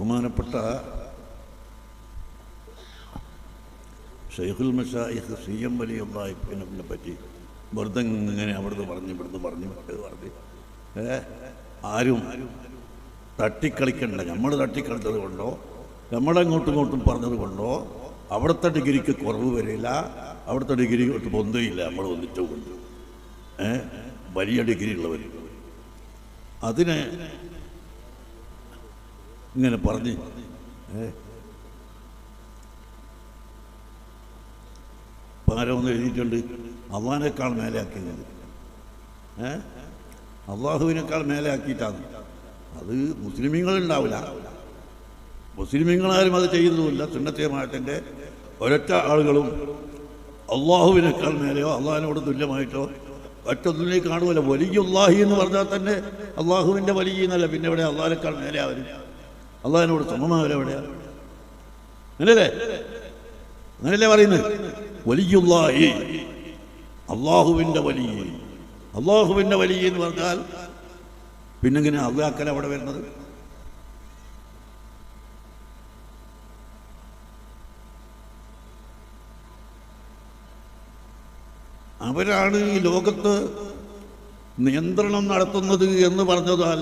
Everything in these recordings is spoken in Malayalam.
ബഹുമാനപ്പെട്ട ഷെയ്ഖുൽ മഷായിഖ് സി എം വലിയുള്ളാഹിനെ പറ്റി വെറുതെ ഇങ്ങനെ അവിടുന്ന് പറഞ്ഞു ഇവിടുന്ന് പറഞ്ഞു ഇത് പറഞ്ഞു. ഏ ആരും തട്ടിക്കളിക്കണ്ട. നമ്മൾ തട്ടിക്കളിച്ചത് കൊണ്ടോ നമ്മളങ്ങോട്ടും ഇങ്ങോട്ടും പറഞ്ഞത് കൊണ്ടോ അവിടുത്തെ ഡിഗ്രിക്ക് കുറവ് വരില്ല അവിടുത്തെ ഡിഗ്രി ഒട്ട് പൊന്തയില്ല നമ്മൾ ഒന്നിച്ചുകൊണ്ട് ഏ വലിയ ഡിഗ്രി ഉള്ളവർ അതിനെ ഇങ്ങനെ പറഞ്ഞ്. ഒന്ന് എഴുതിയിട്ടുണ്ട്. അള്ളാഹിനേക്കാൾ മേലെ ആക്കിയത് ഏ? അള്ളാഹുവിനേക്കാൾ മേലെ ആക്കിയിട്ടാണ് അത് മുസ്ലിമീങ്ങളുണ്ടാവില്ല. മുസ്ലിമീങ്ങളാരും അത് ചെയ്യുന്നതുമില്ല. സുന്നത്തേമായത്തിന്റെ ഒരൊറ്റ ആളുകളും അള്ളാഹുവിനേക്കാൾ മേലെയോ അള്ളാഹിനോട് തുല്യമായിട്ടോ ഒറ്റൊന്നിനെ കാണുമല്ലോ വലിയ ഉള്ളാഹി എന്ന് പറഞ്ഞാൽ തന്നെ അള്ളാഹുവിന്റെ വലിയ എന്നല്ല. പിന്നെ ഇവിടെ അള്ളാഹിനേക്കാൾ മേലെ അവർ അള്ളാഹിനോട് സമമാവരെ എവിടെയാ അങ്ങനല്ലേ? അങ്ങനല്ലേ പറയുന്നത്? വലിയുള്ളാഹി അള്ളാഹുവിന്റെ വലിയ. അള്ളാഹുവിന്റെ വലിയ എന്ന് പറഞ്ഞാൽ പിന്നെങ്ങനെ അള്ളാക്കൽ അവിടെ വരുന്നത്? അവരാണ് ഈ ലോകത്ത് നിയന്ത്രണം നടത്തുന്നത് എന്ന് പറഞ്ഞതാൽ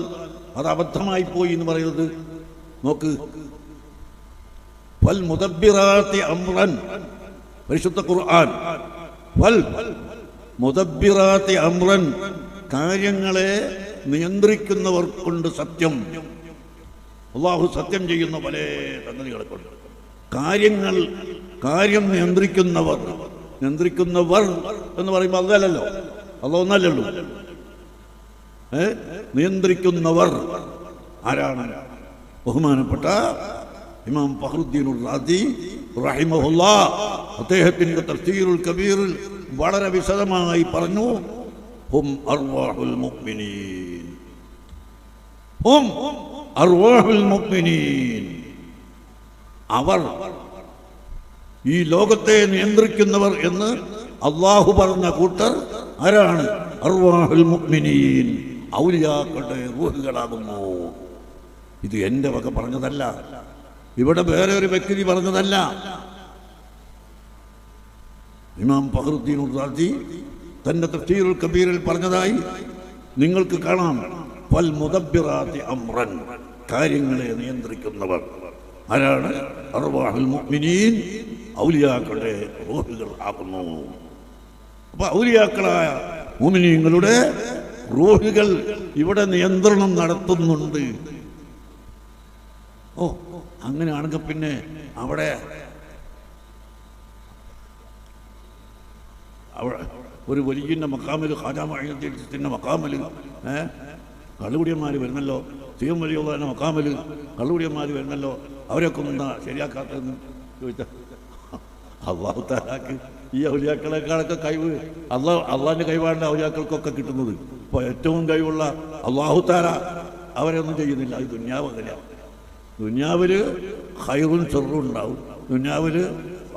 അത് അബദ്ധമായി പോയി എന്ന് പറയുന്നത് നോക്ക്. പരിശുദ്ധ ഖുർആൻ. കാര്യങ്ങളെ നിയന്ത്രിക്കുന്നവർ കൊണ്ട് സത്യം. അള്ളാഹു സത്യം ചെയ്യുന്ന പല സംഗതികളെ കൊണ്ട്. കാര്യങ്ങൾ കാര്യം നിയന്ത്രിക്കുന്നവർ. നിയന്ത്രിക്കുന്നവർ എന്ന് പറയുമ്പോൾ അതല്ലല്ലോ. അല്ല ഒന്നല്ലല്ലോ. നിയന്ത്രിക്കുന്നവർ ആരാണ്? ബഹുമാനപ്പെട്ട ഇമാം ഫഹറുദ്ദീനുൽ റാദി റഹിമഹുല്ലാ അദ്ദേഹത്തിന്റെ തഫ്സീറുൽ കബീറിൽ വളരെ വിശദമായി പറഞ്ഞു ഹും അർവാഹുൽ മുഅ്മിനീൻ. ഹും അർവാഹുൽ അവർ ഈ ലോകത്തെ നിയന്ത്രിക്കുന്നവർ എന്ന് അള്ളാഹു പറഞ്ഞ കൂട്ടർ ആരാണ്? അർവാഹുൽ മുഅ്മിനീൻ. ഔലിയാക്കളുടെ റൂഹുകളാകുന്നു. ഇത് എന്റെ വക പറഞ്ഞതല്ല. ഇവിടെ വേറെ ഒരു വ്യക്തി പറഞ്ഞതല്ല. ഇമാം ഫഹറുദ്ദീൻ റാജി തന്റെ തഫ്സീറുൽ കബീറിൽ പറഞ്ഞതായി നിങ്ങൾക്ക് കാണാം. പൽ മുദബ്ബിറാത്തി അമ്രൻ കാര്യങ്ങളെ നിയന്ത്രിക്കുന്നവർ. ആരാണ്? അർവാഹുൽ മുഅ്മിനീൻ ഔലിയാക്കളുടെ റൂഹുകൾ ആകുന്നു. അപ്പൊ ഔലിയാക്കളായ മുഅ്മിനീങ്ങളുടെ റൂഹുകൾ ഇവിടെ നിയന്ത്രണം നടത്തുന്നുണ്ട്. ഓ അങ്ങനെയാണെങ്കിൽ പിന്നെ അവിടെ അവിടെ ഒരു വലിയ മക്കാമിൽ ഖാജാമത്തിന്റെ മക്കാമിൽ ഏ? കള്ളുകുടിയന്മാർ വരുന്നല്ലോ. സീം വലിയുള്ള മക്കാമിൽ കള്ളുകുടിയന്മാർ വരുന്നല്ലോ. അവരൊക്കെ ഒന്നും എന്താ ശരിയാക്കാത്തതെന്ന് ചോദിച്ച അള്ളാഹു താലാക്ക് ഈ ഔലിയാക്കളെക്കാളൊക്കെ കഴിവ് അള്ളാഹ് അള്ളാഹിന്റെ കഴിവാണ് ഔലിയാക്കൾക്കൊക്കെ കിട്ടുന്നത്. ഇപ്പോൾ ഏറ്റവും കഴിവുള്ള അള്ളാഹു താല അവരൊന്നും ചെയ്യുന്നില്ല. അത് ദുന്യാവ് ദുന്യാവിൽ ഹൈറും ചെറും ഉണ്ടാവും. ദുനിയാവിൽ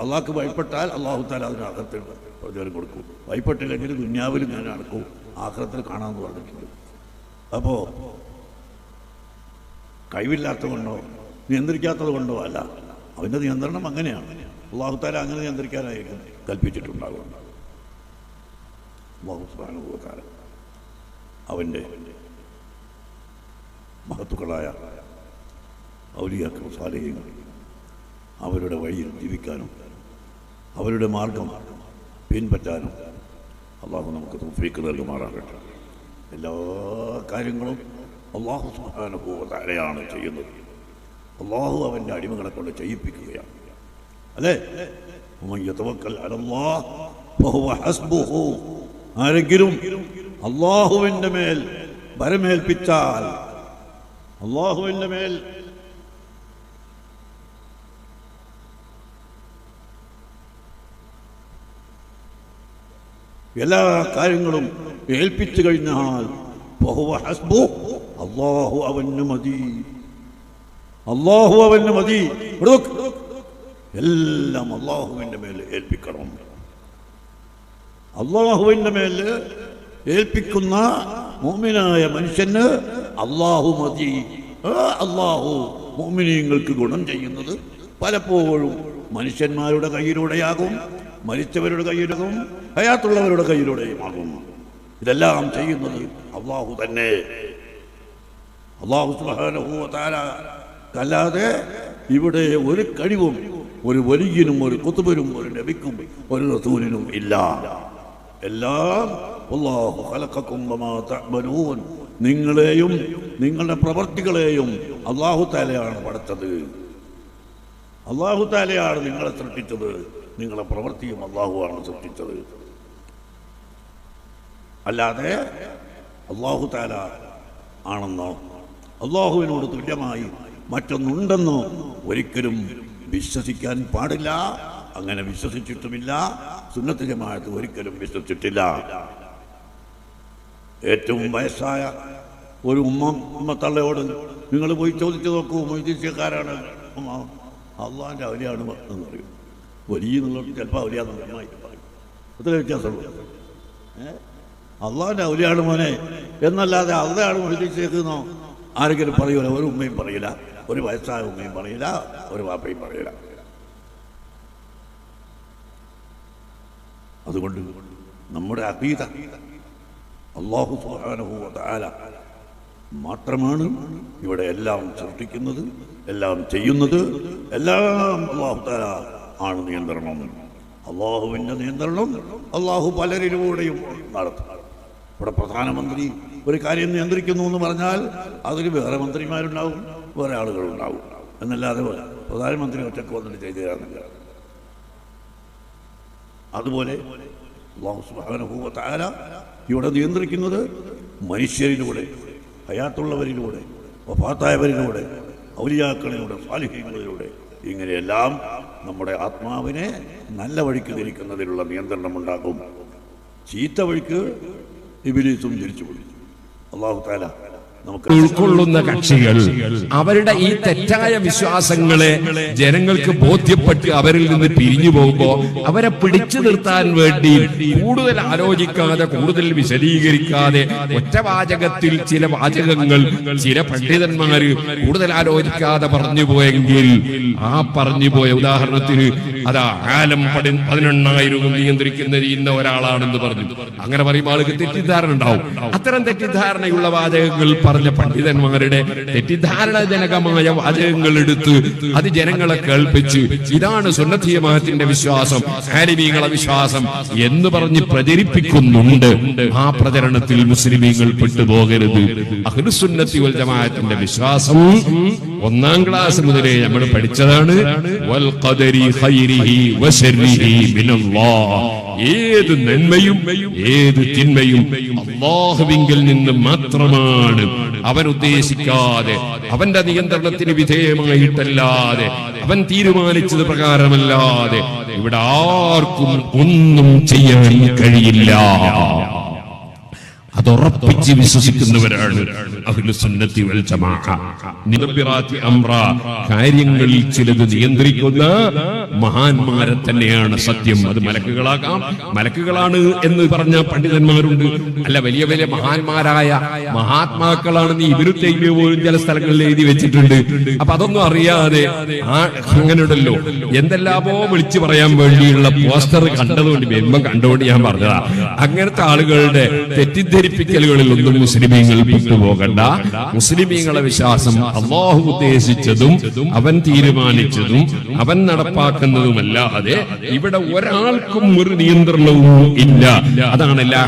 അള്ളാഹ്ക്ക് ഭയപ്പെട്ടാൽ അള്ളാഹു താല അതിന് പ്രതിഫലം കൊടുക്കും. ഭയപ്പെട്ടില്ലെങ്കിൽ ദുനിയാവിൽ ഞാൻ നടക്കും. ആഹ്ലത്തിൽ കാണാമെന്ന് പറഞ്ഞിട്ടുണ്ട്. അപ്പോൾ കഴിവില്ലാത്തത് കൊണ്ടോ നിയന്ത്രിക്കാത്തത് കൊണ്ടോ അല്ല. അവന്റെ നിയന്ത്രണം അങ്ങനെയാണ്. അള്ളാഹു താല അങ്ങനെ നിയന്ത്രിക്കാനായിരിക്കും കൽപ്പിച്ചിട്ടുണ്ടാകും അള്ളാഹു അവന്റെ മഹത്തുക്കളായ ഔലിയാക്കും സാലഹ്യങ്ങൾ അവരുടെ വഴിയിൽ ജീവിക്കാനും അവരുടെ മാർഗം പിൻപറ്റാനും അള്ളാഹു നമുക്ക് തോഫീക്ക് നൽകുമാറാകട്ടെ. എല്ലാ കാര്യങ്ങളും അള്ളാഹു സുഹാനുഭവതാരയാണ് ചെയ്യുന്നത്. അള്ളാഹു അവന്റെ അടിമകളെ കൊണ്ട് ചെയ്യിപ്പിക്കുകയാണ്. അതെ ആരെങ്കിലും അള്ളാഹുവിന്റെ മേൽ വരമേൽപ്പിച്ചാൽ അള്ളാഹുവിന്റെ മേൽ എല്ലാ കാര്യങ്ങളും ഏൽപ്പിച്ചു കഴിഞ്ഞാൽ അള്ളാഹു അവന് മതി. അള്ളാഹു അവന് മതി. എല്ലാം അള്ളാഹുവിന്റെ മേൽ ഏൽപ്പിക്കണം. അള്ളാഹുവിന്റെ മേൽ ഏൽപ്പിക്കുന്ന മോമിനായ മനുഷ്യന് അള്ളാഹു മതി. അള്ളാഹു മോമിനീങ്ങൾക്ക് ഗുണം ചെയ്യുന്നത് പലപ്പോഴും മനുഷ്യന്മാരുടെ കയ്യിലൂടെയാകും മരിച്ചവരുടെ കയ്യിലും ഹയാത്തുള്ളവരുടെ കയ്യിലൂടെയുമാകും. ഇതെല്ലാം ചെയ്യുന്നത് അള്ളാഹു തന്നെ. അള്ളാഹു തആല അല്ലാതെ ഇവിടെ ഒരു കഴിവും ഒരു വലിയനും ഒരു കുത്തുബനും ഒരു നബിക്കും ഒരു റസൂലിനും ഇല്ല. എല്ലാം തഅമലൂൻ. നിങ്ങളെയും നിങ്ങളുടെ പ്രവർത്തികളെയും അള്ളാഹു താലയാണ് പഠിച്ചത് അള്ളാഹു താലയാണ് നിങ്ങളെ സൃഷ്ടിച്ചത്. നിങ്ങളെ പ്രവൃത്തിയും അള്ളാഹുവാണ് സൃഷ്ടിച്ചത്. അല്ലാതെ അള്ളാഹു താല ആണെന്നോ അള്ളാഹുവിനോട് തുല്യമായി മറ്റൊന്നുണ്ടെന്നോ ഒരിക്കലും വിശ്വസിക്കാൻ പാടില്ല. അങ്ങനെ വിശ്വസിച്ചിട്ടുമില്ല. സുന്നത്ത് ജമാഅത്ത് ഒരിക്കലും വിശ്വസിച്ചിട്ടില്ല. ഏറ്റവും വയസ്സായ ഒരു ഉമ്മ ഉമ്മ തള്ളയോട് നിങ്ങൾ പോയി ചോദിച്ചു നോക്കൂ. മൊയ്തീസ്യക്കാരാണ് ഉമ്മ അള്ളാഹിന്റെ അവലിയാണ് എന്ന് പറയും. വലിയ എന്നുള്ളത് ചിലപ്പോൾ അവലിയാന്ന് നന്നായിട്ട് പറയും അത്ര വ്യത്യാസമുള്ളൂ ഏഹ് അള്ളാഹിന്റെ അവലിയാണ് മോനെ എന്നല്ലാതെ അള്ളയാണ് മൊയ്തീസ്യക്കുന്നോ ആരെങ്കിലും പറയൂല ഒരു ഉമ്മയും പറയില്ല ഒരു വയസ്സായ ഉമ്മയും പറയില്ല ഒരു വാപ്പയും പറയില്ല അതുകൊണ്ട് നമ്മുടെ അതീത അള്ളാഹു സുഹാനുഭൂല മാത്രമാണ് ഇവിടെ എല്ലാം സൃഷ്ടിക്കുന്നത് എല്ലാം ചെയ്യുന്നത്. എല്ലാം അള്ളാഹു താല ആണ് നിയന്ത്രണം. അള്ളാഹുവിന്റെ നിയന്ത്രണം അള്ളാഹു പലരിലൂടെയും നടത്തും. ഇവിടെ പ്രധാനമന്ത്രി ഒരു കാര്യം നിയന്ത്രിക്കുന്നു എന്ന് പറഞ്ഞാൽ അതിൽ വേറെ മന്ത്രിമാരുണ്ടാവും വേറെ ആളുകളുണ്ടാവും. എന്നല്ലാതെ പ്രധാനമന്ത്രി ഒറ്റയ്ക്ക് വന്നിട്ട് ചെയ്തു തരാറില്ല. അതുപോലെ ഇവിടെ നിയന്ത്രിക്കുന്നത് മനുഷ്യരിലൂടെ ഹയാത്തുള്ളവരിലൂടെ വഫാത്തായവരിലൂടെ ഔലിയാക്കളിലൂടെ സാലിഹ്യങ്ങളിലൂടെ ഇങ്ങനെയെല്ലാം നമ്മുടെ ആത്മാവിനെ നല്ല വഴിക്ക് തിരിക്കുന്നതിനുള്ള നിയന്ത്രണമുണ്ടാകും. ചീത്ത വഴിക്ക് ഇബിലീസും തിരിച്ചു കൊടുക്കും അള്ളാഹു താല ഉൾക്കൊള്ളുന്ന കക്ഷികൾ. അവരുടെ ഈ തെറ്റായ വിശ്വാസങ്ങളെ ജനങ്ങൾക്ക് ബോധ്യപ്പെട്ട് അവരിൽ നിന്ന് പിരിഞ്ഞു പോകുമ്പോ അവരെ പിടിച്ചു നിർത്താൻ വേണ്ടി കൂടുതൽ ആലോചിക്കാതെ കൂടുതൽ വിശദീകരിക്കാതെ ഒറ്റവാചകത്തിൽ ചില വാചകങ്ങൾ ചില പണ്ഡിതന്മാര് കൂടുതൽ ആലോചിക്കാതെ പറഞ്ഞു പോയെങ്കിൽ ആ പറഞ്ഞു പോയ ഉദാഹരണത്തിന് അതാ ആലം പടി പതിനെണ്ണായിരം നിയന്ത്രിക്കുന്ന ഇന്ന ഒരാളാണെന്ന് പറഞ്ഞു. അങ്ങനെ പറയുമ്പോൾ ആൾക്ക് തെറ്റിദ്ധാരണ ഉണ്ടാവും. അത്തരം തെറ്റിദ്ധാരണയുള്ള വാചകങ്ങൾ പറഞ്ഞ പണ്ഡിതന്മാരുടെ തെറ്റിദ്ധാരണജനകമായ വാചകങ്ങൾ എടുത്ത് അത് ജനങ്ങളെ കേൾപ്പിച്ച് ഇതാണ് സുന്നത്തിയമാഹത്തിന്റെ വിശ്വാസം ആലിമീങ്ങളെ വിശ്വാസം എന്ന് പറഞ്ഞ് പ്രചരിപ്പിക്കുന്നുണ്ട്. ആ പ്രചരണത്തിൽ മുസ്ലിമീങ്ങൾ പെട്ടുപോകരുത്. അഹ്ലുസുന്നത്തി വൽ ജമാഅത്തിന്റെ വിശ്വാസം ഒന്നാം ക്ലാസ് മുതലേ നമ്മൾ പഠിച്ചതാണ് ഏത് നന്മയും ഏത് തിന്മയും അള്ളാഹുവിങ്കിൽ നിന്ന് മാത്രമാണ് അവൻ ഉദ്ദേശിക്കാതെ അവന്റെ നിയന്ത്രണത്തിന് വിധേയമായിട്ടല്ലാതെ അവൻ തീരുമാനിച്ചത് പ്രകാരമല്ലാതെ ഇവിടെ ആർക്കും ഒന്നും ചെയ്യാൻ കഴിയില്ല. വിശ്വസിക്കുന്നവരാണ് ജമാഅ. നിദബ്ബിറാത്തി അംറ കാര്യങ്ങളിൽ ചിലത് നിയന്ത്രിക്കുന്ന മഹാന്മാരെ തന്നെയാണ് സത്യം. അത് മലക്കുകളാകാം. മലക്കുകളാണ് എന്ന് പറഞ്ഞ പണ്ഡിതന്മാരുണ്ട്. അല്ല വലിയ വലിയ മഹാന്മാരായ മഹാത്മാക്കളാണെന്ന് ഇവരു തൈമ്യ പോലും ചില സ്ഥലങ്ങളിൽ എഴുതി വെച്ചിട്ടുണ്ട്. അപ്പൊ അതൊന്നും അറിയാതെ ആ അങ്ങനെയുണ്ടല്ലോ. എന്തെല്ലാമോ വിളിച്ചു പറയാൻ വേണ്ടിയുള്ള പോസ്റ്റർ കണ്ടതുകൊണ്ട് ബിംബം കണ്ടുകൊണ്ട് ഞാൻ പറഞ്ഞതാ. അങ്ങനത്തെ ആളുകളുടെ തെറ്റിദ്ധരിപ്പിക്കലുകളിൽ ഒന്നും മുസ്ലിമീങ്ങൾ വിട്ടുപോകണ്ട. മുസ്ലിമീങ്ങളെ വിശ്വാസം അള്ളാഹു ഉദ്ദേശിച്ചതും അവൻ തീരുമാനിച്ചതും അവൻ നടപ്പാക്കുന്നതുമല്ലാതെ ഇവിടെ ഒരാൾക്കും ഒരു നിയന്ത്രണവും ഇല്ല. അതാണ് ഇല്ലാ